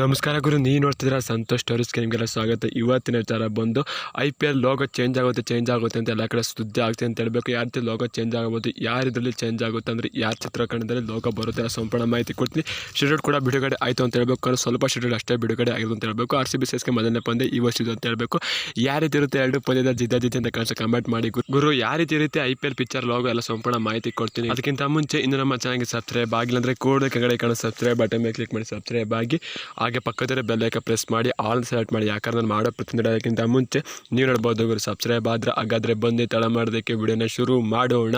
ನಮಸ್ಕಾರ ಗುರು, ನೀವು ನೋಡ್ತಿದ್ರೆ ಸಂತೋಷ್ ಟೋರಿಸ್ಗೆ ನಿಮಗೆಲ್ಲ ಸ್ವಾಗತ. ಇವತ್ತಿನ ವಿಚಾರ ಬಂದು I P L logo change ಆಗುತ್ತೆ ಚೇಂಜ್ ಆಗುತ್ತೆ ಅಂತ ಎಲ್ಲ ಕಡೆ ಸುದ್ದಿ ಆಗುತ್ತೆ ಅಂತ ಹೇಳಬೇಕು. ಯಾವ ರೀತಿ ಲೋಗೋ ಚೇಂಜ್ ಆಗ್ಬೋದು, ಯಾರು ಇದರಲ್ಲಿ ಚೇಂಜ್ ಆಗುತ್ತೆ ಅಂದರೆ ಯಾರ ಚಿತ್ರಕರಣದಲ್ಲಿ ಲೋಗೋ ಬರುತ್ತೆ ಸಂಪೂರ್ಣ ಮಾಹಿತಿ ಕೊಡ್ತೀನಿ. ಶೆಡ್ಯೂಲ್ ಕೂಡ ಬಿಡುಗಡೆ ಆಯಿತು ಅಂತ ಹೇಳಬೇಕು. ಅಂದರೆ ಸ್ವಲ್ಪ ಶೆಡ್ಯೂಲ್ ಅಷ್ಟೇ ಬಿಡುಗಡೆ ಆಗಿದೆ ಅಂತ ಹೇಳಬೇಕು. ಆರ್ ಸಿ ಬಿ ಸಿಎಸ್ಗೆ ಮೊದಲನೇ ಪಂದ್ಯ ಈ ವರ್ಷ ಇದು ಅಂತ ಹೇಳಬೇಕು. ಯಾವ ರೀತಿ ಇರುತ್ತೆ ಎರಡು ಪಂದ್ಯದ ಜಿದ್ದ ಜಿದ್ದೆ ಅಂತ ಕಳಿಸ ಕಮೆಂಟ್ ಮಾಡಿ ಗುರು. ಗುರು ಯಾವ ರೀತಿ ಇರುತ್ತೆ I P L picture logo ಎಲ್ಲ ಸಂಪೂರ್ಣ ಮಾಹಿತಿ ಕೊಡ್ತೀನಿ. ಅದಕ್ಕಿಂತ ಮುಂಚೆ ಇನ್ನು ನಮ್ಮ ಚಾನಲ್ಗೆ ಸಬ್ಸ್ಕ್ರೈಬ್ ಆಗಿಲ್ಲ ಅಂದರೆ ಕೂಡ ಕೆಳಗಡೆ ಕಾಣೋ ಸಬ್ಸ್ಕ್ರೈಬ್ ಬಟನ್ ಮೇಲೆ ಕ್ಲಿಕ್ ಮಾಡಿ ಸಬ್ಸ್ಕ್ರೈಬ್ ಆಗಿ. ಹಾಗೆ ಪಕ್ಕದಲ್ಲಿ ಬೆಲ್ ಐಕ ಪ್ರೆಸ್ ಮಾಡಿ ಆಲ್ ಸೆಲೆಕ್ಟ್ ಮಾಡಿ ಯಾಕಂದ್ರೆ ನಾನು ಮಾಡೋ ಪ್ರತಿ ಅದಕ್ಕಿಂತ ಮುಂಚೆ ನೀವು ನೋಡ್ಬೋದು ಗುರು ಸಬ್ಸ್ಕ್ರೈಬ್ ಆದ್ರೆ ಹಾಗಾದ್ರೆ ಬಂದು ತಳ ಮಾಡೋದಕ್ಕೆ ವಿಡಿಯೋನ ಶುರು ಮಾಡೋಣ.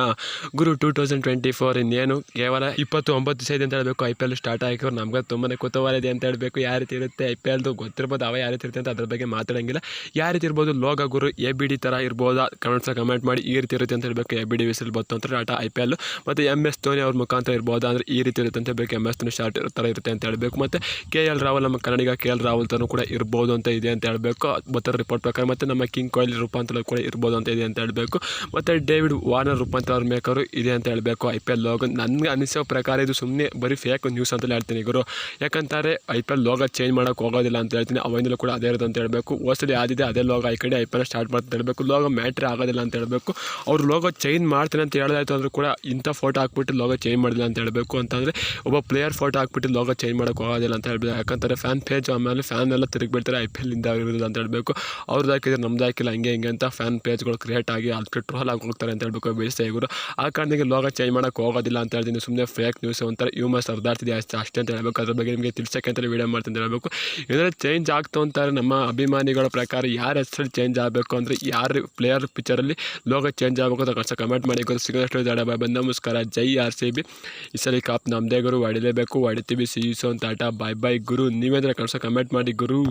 ಗುರು ಟೂ ತೌಸಂಡ್ ಟ್ವೆಂಟಿ ಫೋರ್ ಇನ್ನೇನು ಕೇವಲ ಇಪ್ಪತ್ತು ಒಂಬತ್ತು ದಿವಸ ಇದೆ ಅಂತ ಹೇಳಬೇಕು. ಐ ಪಿ ಎಲ್ ಸ್ಟಾರ್ಟ್ ಆಗಿರೋ ನಮ್ಗೆ ತುಂಬಾ ಕುತೂಹಲ ಇದೆ ಅಂತ ಹೇಳಬೇಕು. ಯಾವ ರೀತಿ ಇರುತ್ತೆ ಐ ಪಿ ಎಲ್ದು ಗೊತ್ತಿರ್ಬೋದು, ಅವ ಯಾವ ರೀತಿ ಇರುತ್ತೆ ಅಂತ ಅದ್ರ ಬಗ್ಗೆ ಮಾತಾಡೋಂಗಿಲ್ಲ. ಯಾವ ರೀತಿ ಇರ್ಬೋದು, ಲೋಗ ಗುರು ಎ ಬಿ ಡಿ ಥರ ಇರ್ಬೋದಾ? ಕಮೆಂಟ್ಸ್ ಕಮೆಂಟ್ ಮಾಡಿ, ಈ ರೀತಿ ಇರುತ್ತೆ ಅಂತ ಹೇಳಬೇಕು. ಎ ಬಿ ಡಿ ವಿಸಿಲ್ ಬತ್ತು ಅಂತ ಆಟ ಐ ಪಿ ಎಲ್ ಮತ್ತು ಎಂ ಎಸ್ ಧೋನಿ ಅವ್ರ ಮುಖಾಂತರ ಇರ್ಬೋದು ಅಂದರೆ ಈ ರೀತಿ ಇರುತ್ತೆ ಅಂತ ಹೇಳಬೇಕು. ಎಂ ಎಸ್ ಧೋನಿ ಶಾರ್ಟ್ ಥರ ಇರುತ್ತೆ ಅಂತ ಹೇಳಬೇಕು. ಮತ್ತು ಕೆ ಎಲ್ ರಾಹುಲ್ ನಮ್ಮ ಕನ್ನಡಿಗ ಕೆ ಎಲ್ ರಾಹುಲ್ ತನೂ ಕೂಡ ಇರ್ಬೋದು ಅಂತ ಇದೆ ಅಂತ ಹೇಳಬೇಕು. ಮತ್ತೆ ರಿಪೋರ್ಟ್ ಪ್ರಕಾರ ಮತ್ತು ನಮ್ಮ ಕಿಂಗ್ ಕೊಹ್ಲಿ ರೂಪಾಂತರ ಕೂಡ ಇರ್ಬೋದು ಅಂತ ಇದೆ ಅಂತ ಹೇಳಬೇಕು. ಮತ್ತು ಡೇವಿಡ್ ವಾರ್ನರ್ ರೂಪಾಂತರ ಮೇಕರು ಇದೆ ಅಂತ ಹೇಳಬೇಕು. ಐ ಪಿ ಎಲ್ ಲೋಗೋ ನನಗೆ ಅನಿಸೋ ಪ್ರಕಾರ ಇದು ಸುಮ್ಮನೆ ಬರೀ ಫೇಕ್ ನ್ಯೂಸ್ ಅಂತಲೇ ಹೇಳ್ತೀನಿ ಗುರು. ಯಾಕಂತಾರೆ I P L logo change ಮಾಡೋಕೆ ಹೋಗೋದಿಲ್ಲ ಅಂತ ಹೇಳ್ತೀನಿ. ಅವಾಗಿಂದಲೂ ಕೂಡ ಅದೇ ಇರೋದು ಅಂತ ಹೇಳಬೇಕು. ಹೊಸಲಿ ಆದಿದೆ ಅದೇ ಲೋಗ. ಈ ಕಡೆ ಐ ಪಿ ಎಲ್ ಸ್ಟಾರ್ಟ್ ಮಾಡ್ತಾ ಹೇಳಬೇಕು. ಲೋಗೋ ಮ್ಯಾಟ್ರ್ ಆಗೋದಿಲ್ಲ ಅಂತ ಹೇಳಬೇಕು. ಅವ್ರು ಲೋಗೋ ಚೇಂಜ್ ಮಾಡ್ತೀನಿ ಅಂತ ಹೇಳೋದಾಯ್ತು ಅಂದರೂ ಕೂಡ ಇಂಥ ಫೋಟೋ ಹಾಕ್ಬಿಟ್ಟು ಲೋಗೋ ಚೇಂಜ್ ಮಾಡಿಲ್ಲ ಅಂತ ಹೇಳಬೇಕು. ಅಂತಂದರೆ ಒಬ್ಬ ಪ್ಲೇಯರ್ ಫೋಟೋ ಹಾಕ್ಬಿಟ್ಟು ಲೋಗೋ ಚೇಂಜ್ ಮಾಡೋಕೆ ಹೋಗೋದಿಲ್ಲ ಅಂತ ಹೇಳ್ಬೇಕು. ಯಾಕಂತಾರೆ ಫ್ಯಾನ್ ಪೇಜ್ ಆಮೇಲೆ ಫ್ಯಾನ್ ಎಲ್ಲ ತಿರುಗಿ ಬಿಡ್ತಾರೆ ಐ ಪಿ ಎಲ್ಲಿಂದ ಇರೋದು ಅಂತ ಹೇಳಬೇಕು. ಅವ್ರದ್ದು ಹಾಕಿದ್ರೆ ನಮ್ದು ಹಾಕಿಲ್ಲ, ಹಂಗೆ ಹಿಂಗೆ ಅಂತ ಫ್ಯಾನ್ ಪೇಜ್ಗಳು ಕ್ರಿಯೇಟ್ ಆಗಿ ಅಲ್ಲಿ ಟ್ರೋಲ್ ಆಗಿ ಹೋಗ್ತಾರೆ ಅಂತ ಹೇಳ್ಬೇಕು ಇವರು. ಆ ಕಾರಣಕ್ಕೆ ಲೋಗ ಚೇಂಜ್ ಮಾಡೋಕೆ ಹೋಗೋದಿಲ್ಲ ಅಂತ ಹೇಳ್ತೀನಿ ಸುಮ್ಮನೆ ಫೇಕ್ ನ್ಯೂಸ್ ಒಂಥರ ಯು ಮಸ್ ಅರ್ಧಾಡ್ತಿದೆ ಅಷ್ಟೇ ಅಷ್ಟೇ ಅಂತ ಹೇಳ್ಬೇಕು. ಅದ್ರ ಬಗ್ಗೆ ನಿಮಗೆ ತಿಳ್ಸಕ್ಕೆ ಅಂತ ವೀಡಿಯೋ ಮಾಡ್ತೀನಿ ಅಂತ ಹೇಳಬೇಕು. ಇದರಲ್ಲಿ ಚೇಂಜ್ ಆಗ್ತು ಅಂತಾರೆ ನಮ್ಮ ಅಭಿಮಾನಿಗಳ ಪ್ರಕಾರ ಯಾರ ಹೆಸರಲ್ಲಿ ಚೇಂಜ್ ಆಗಬೇಕು ಅಂದರೆ ಯಾರು ಪ್ಲೇಯರ್ ಪಿಕ್ಚರಲ್ಲಿ ಲೋಗ ಚೇಂಜ್ ಆಗಬೇಕು ಅಂತ ಕಷ್ಟ ಕಮೆಂಟ್ ಮಾಡಿ. ಸಿಗೋಷ್ಟು ಜಾಡ ಬಾಯ್, ಬಂದ ನಮಸ್ಕಾರ. ಜೈ ಆರ್ ಸಿ ಬಿ. ಈ ಕಾಪ್ ನಮ್ಮದೇ ಗುರು ಹೊಡಿಲೇಬೇಕು ಹೊಡಿತೀವಿ ಸಿ ಸೊ ಅಂತ ಆಟ ಬಾಯ್ ಬಾಯ್ ಗುರು. ನೀವೇಂದ್ರೆ ಕಳ್ಸೋ ಕಮೆಂಟ್ ಮಾಡಿ ಗುರು.